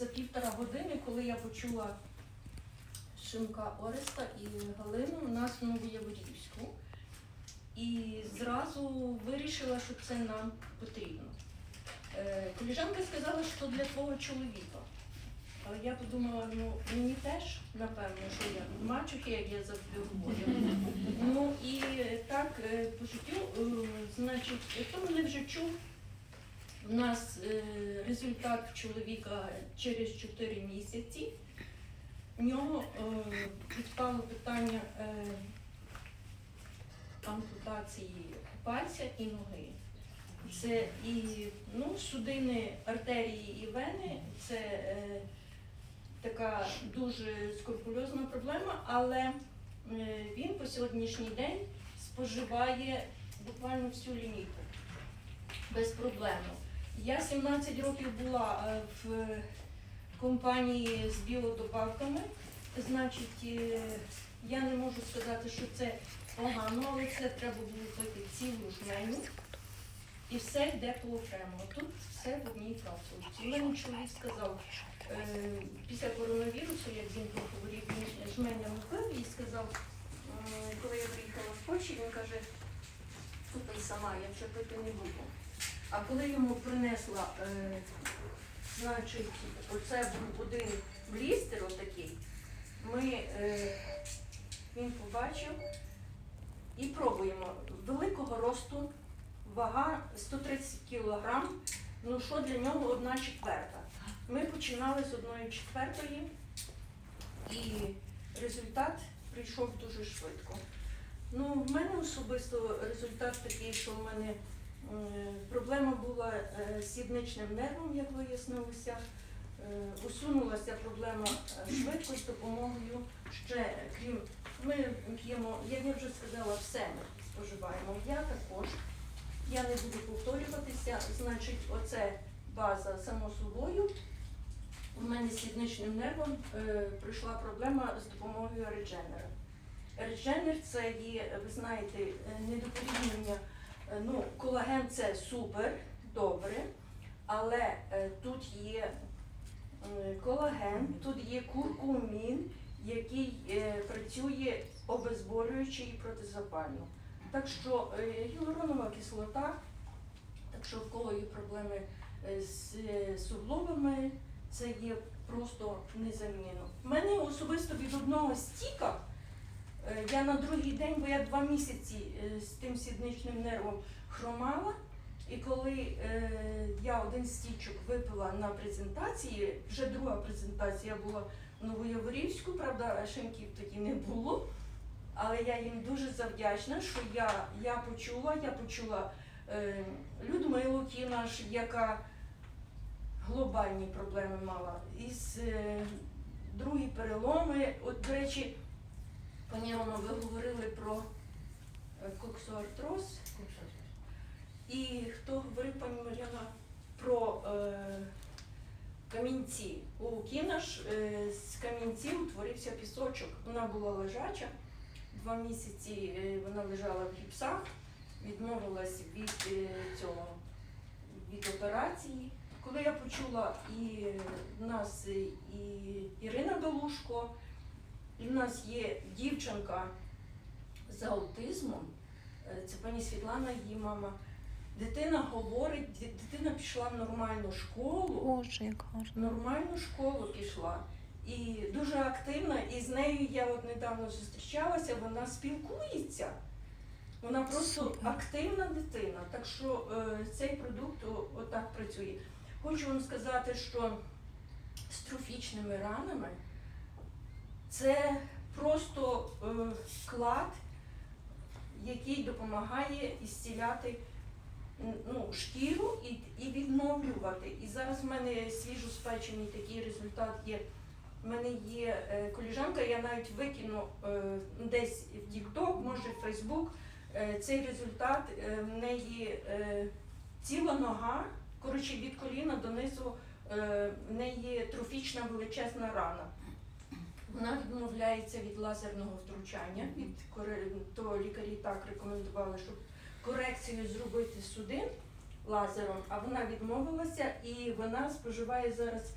за півтора години, коли я почула Шимка Ореста і Галину у нас в Новояворівську. І зразу вирішила, що це нам потрібно. Е, Коліжанка сказала, що для твого чоловіка. Але я подумала, ну мені теж, напевно, що я мачухи, як я завжди говорю. Ну і так, е, по життю, е, значить, хто мене вже чув, у нас результат в чоловіка через 4 місяці. У нього е, відпало питання е, ампутації пальця і ноги. Це і ну, судини, артерії і вени це е, така дуже скрупульозна проблема, але е, він по сьогоднішній день споживає буквально всю лінійку без проблем. Я 17 років була е, в компанії з біодобавками, значить, е, я не можу сказати, що це погано, але це треба було пити цілу жменю. І все йде по окремо. Тут все в одній капсулці. Мені чоловік сказав, е, після коронавірусу, як він поговорив, він жменя пив і сказав, коли я приїхала в Польщу, він каже, купи сама, я вже пити не буду. А коли йому принесла, е, значить, оце був один блістер отакий, ми, е, він побачив і пробуємо. Великого росту, вага 130 кг, ну що для нього одна четверта. Ми починали з одної четвертої, і результат прийшов дуже швидко. Ну, в мене особисто результат такий, що в мене Проблема була е, з сідничним нервом, як вияснилося. Е, Усунулася проблема е, швидко з допомогою ще, крім ми п'ємо, як я вже сказала, все ми споживаємо. Я також. Я не буду повторюватися. Значить, оце база само собою. У мене з сідничним нервом е, прийшла проблема з допомогою редженера. Редженер це є, ви знаєте, е, недопорівняння Е, Ну, колаген це супер, добре, але е, тут є е, колаген, тут є куркумін, який е, працює обезболюючи і протизапально. Так що е, гіалуронова кислота, так що в кого є проблеми е, з е, суглобами, це є просто незамінно. В мене особисто від одного стіка. Я на другий день, бо я два місяці е, з тим сідничним нервом хромала. І коли е, я один стічок випила на презентації, вже друга презентація була в Новояворівську, правда, шинків тоді не було. Але я їм дуже завдячна, що я, я почула, я почула е, Людмилу Кінаш, яка глобальні проблеми мала. Із е, другі переломи. От, до речі, Пані Рома, ви говорили про е, коксоартроз. І хто говорив, пані Мар'яна, про е, камінці. У Кінаш е, з камінців утворився пісочок. Вона була лежача. Два місяці е, вона лежала в гіпсах, відмовилась від е, цього від операції. Коли я почула і в нас е, і Ірина Белушко, і в нас є дівчинка з аутизмом, е, це пані Світлана, її мама. Дитина говорить, дитина пішла в нормальну школу, Боже, як гарно. нормальну школу пішла. І дуже активна, і з нею я от недавно зустрічалася, вона спілкується. Вона просто Супер. активна дитина. Так що е, цей продукт отак працює. Хочу вам сказати, що з трофічними ранами це просто е, клад, який допомагає ісціляти ну, шкіру і, і відновлювати. І зараз в мене свіжо спечений такий результат є. У мене є е, коліжанка, я навіть викину е, десь в TikTok, може в Facebook. Е, цей результат е, в неї е, ціла нога, коротше від коліна донизу е, в неї трофічна величезна рана. Вона відмовляється від лазерного втручання. Від то лікарі так рекомендували, щоб корекцію зробити судин лазером, а вона відмовилася і вона споживає зараз